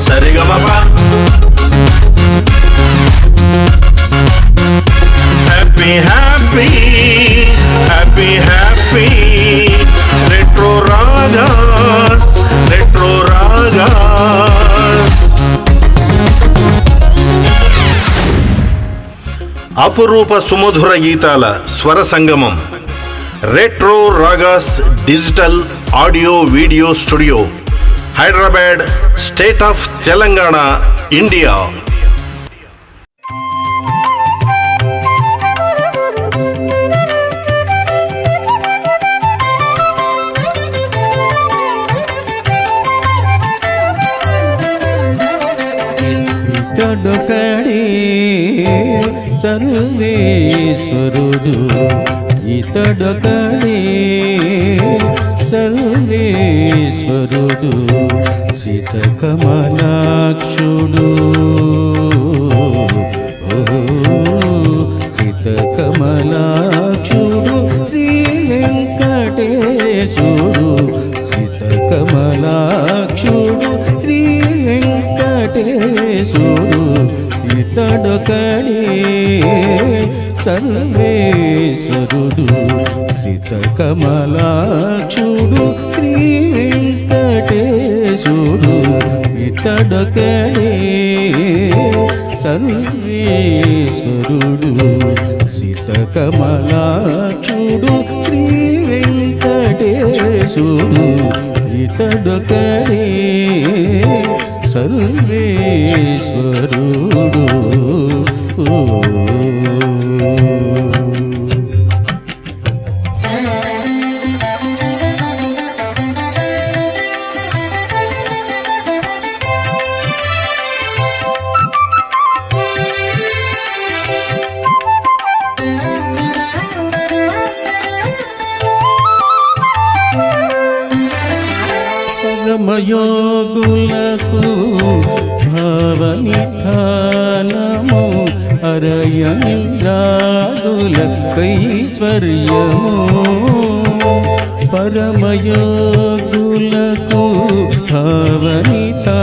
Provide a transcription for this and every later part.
Sa Re Ga Ma Pa happy happy happy happy retro ragas retro ragas అపురూప సుమధుర గీతాల స్వర సంగమం. Retro ragas digital audio video studio Hyderabad state of Telangana India. ఇతడొకడే సర్వేశ్వరుడు ఇతడొకడే సర్వేశ్వరుడు శితకమలాక్షుడు శీతకమలాక్షుడు శ్రీ వెంకటేశుడు శీతకమలాక్షుడు శ్రీ వెంకటేశుడు ఇతడొకడే సర్వ కమలాక్షుడు శ్రీ వెంకటేశుడు ఇతడొకడే సర్వేశ్వరుడు. శితకమలాక్షుడు శ్రీ వెంకటేశుడు ఇతడొకడే సర్వేశ్వరుడు. ఓ భావనిధానము. అరయనింద్రాదుల కైశ్వర్యము పరమయోగులకు భావనిధానము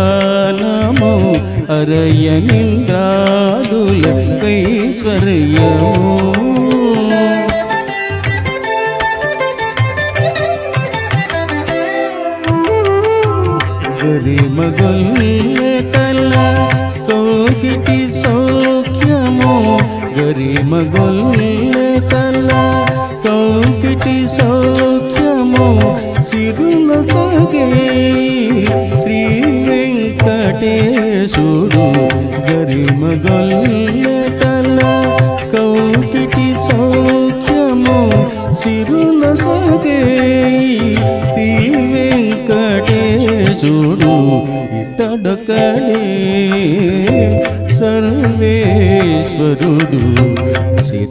అరయనింద్రాదుల కైశ్వర్యము గరి మగల్ మగొల్లెతల కోకిటి సౌఖ్యము సిరుల సగే శ్రీ వెంకటేశుడు గరి మగొల్లెతల కౌకిటి సౌఖ్యము సిరుల సగే శ్రీ వెంకటేశుడు ఇతడొకడే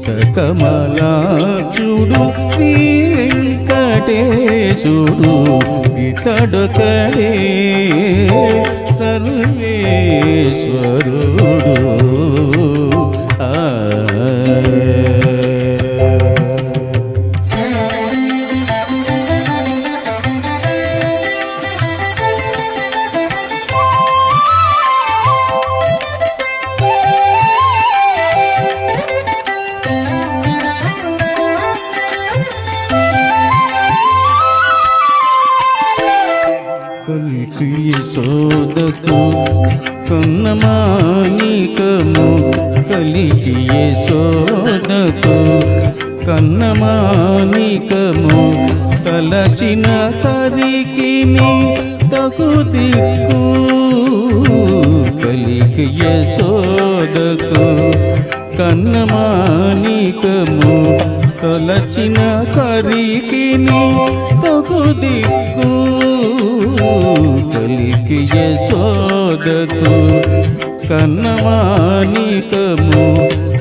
సీతకమలాక్షుడు శ్రీ వెంకటేశుడు ఇతడు కడే సర్వేశ్వరుడు. కలికి సోదకు కన్నమానికము కలికి సోదకు కన్నమానికము తలచిన తరికి తగు దిక్కు కలికి సోదకు కన్నమానికము తలచిన కరికి తగు దిక్కు కలికి యశోదకు కన్నమానికము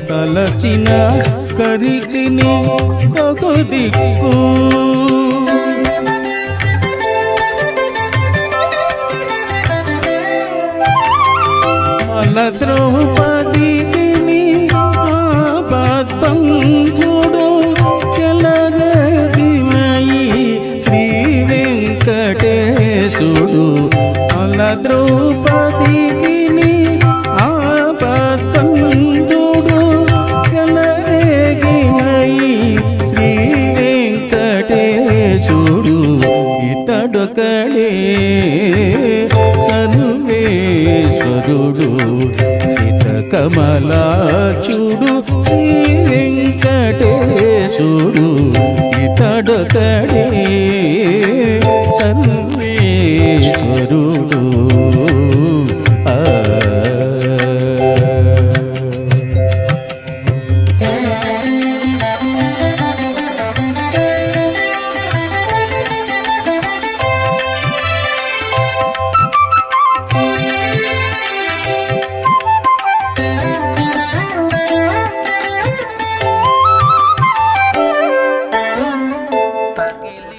తలచిన కరికిని తగు దిక్కు. కమలాచుడు శ్రీ వెంకటేశుడు.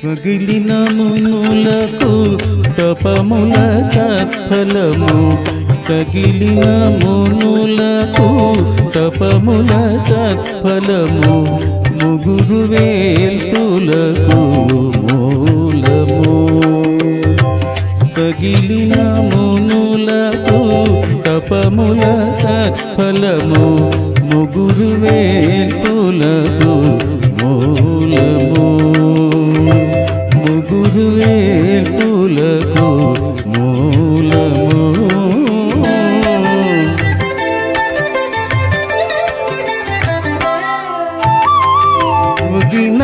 పగిలిన మునులకు తపముల సత్ఫలము తగిలిన మునులకు తపముల సత్ఫలము ముగురు వేల్పులకు మూలము. తగిలిన మునులకు తపముల సత్ఫలము ముగురు వేల్పులకు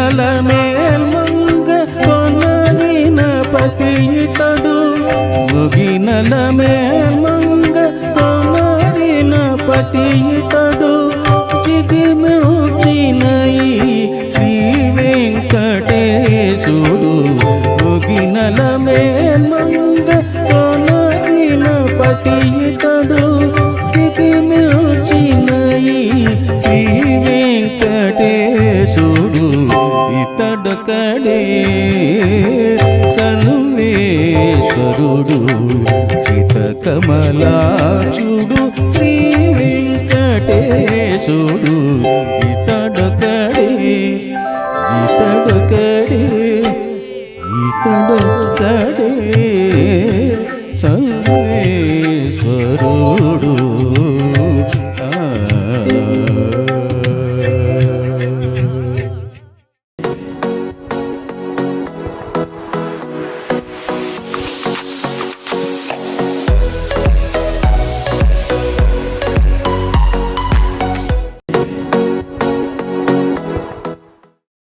சலமே కమలాచుడు శ్రీ వెంకటేశుడు ఇతడొకడే ఇతడొకడే ఇతడొకడే సర్వేశ్వరుడు